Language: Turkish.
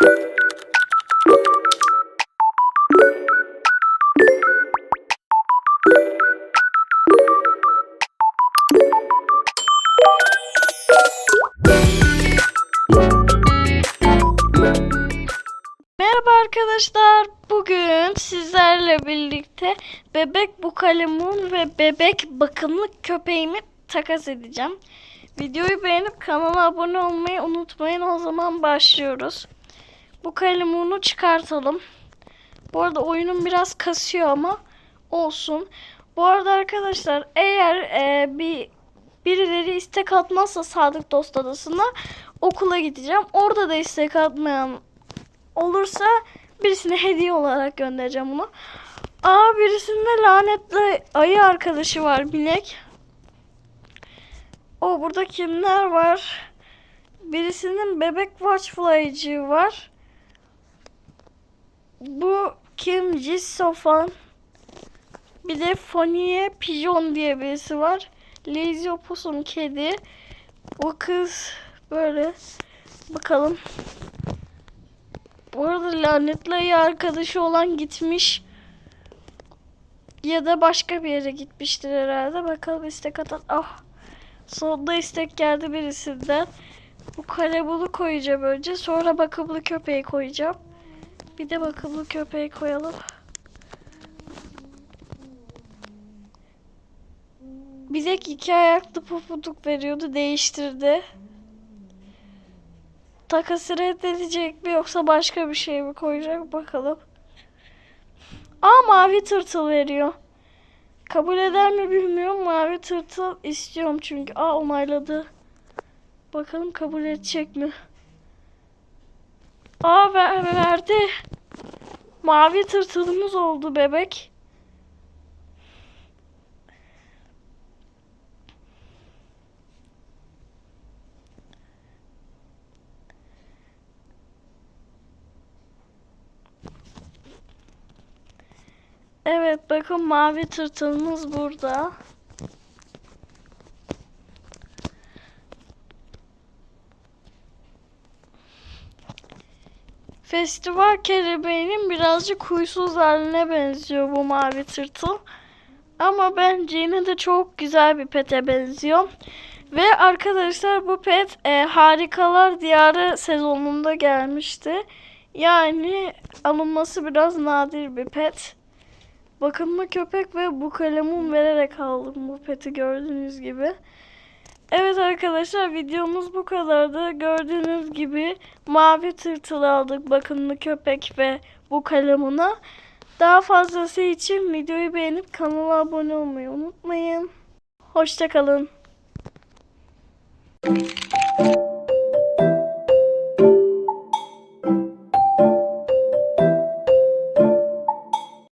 Merhaba arkadaşlar. Bugün sizlerle birlikte bebek bukalemun ve bebek bakımlı köpeğimi takas edeceğim. Videoyu beğenip kanala abone olmayı unutmayın. O zaman başlıyoruz. Bu kalemunu çıkartalım. Bu arada oyunum biraz kasıyor ama olsun. Bu arada arkadaşlar eğer e, bir birileri istek atmazsa Sadık Dost Adası'na okula gideceğim. Orada da istek atmayan olursa birisine hediye olarak göndereceğim bunu. Aa birisinde lanetli ayı arkadaşı var binek. O burada kimler var? Birisinin bebek watchfly'cı var. Bu kim? Jissofan. Bir de Foniye Pigeon diye birisi var. Lazy Opus'un kedi. O kız böyle. Bakalım. Bu arada lanetli arkadaşı olan gitmiş. Ya da başka bir yere gitmiştir herhalde. Bakalım istek atan. Ah. Sonunda istek geldi birisinden. Bu karebulu koyacağım önce. Sonra bakımlı köpeği koyacağım. Bir de bakımlı köpeği koyalım. Bilek iki ayaklı pofuduk veriyordu. Değiştirdi. Takası reddedecek mi yoksa başka bir şey mi koyacak bakalım. Aa mavi tırtıl veriyor. Kabul eder mi bilmiyorum. Mavi tırtıl istiyorum çünkü. Aa onayladı. Bakalım kabul edecek mi? Aa ver, verdi. Mavi tırtılımız oldu bebek. Evet bakın mavi tırtılımız burada. Festival kelebeğinin birazcık huysuz haline benziyor bu mavi tırtıl. Ama bence yine de çok güzel bir pete benziyor. Ve arkadaşlar bu pet e, Harikalar Diyarı sezonunda gelmişti. Yani alınması biraz nadir bir pet. Bakımlı köpek ve bu kalemun vererek aldım bu peti gördüğünüz gibi. Evet arkadaşlar videomuz bu kadardı. Gördüğünüz gibi mavi tırtıl aldık bakımlı köpek ve bu kalemuna. Daha fazlası için videoyu beğenip kanala abone olmayı unutmayın. Hoşçakalın.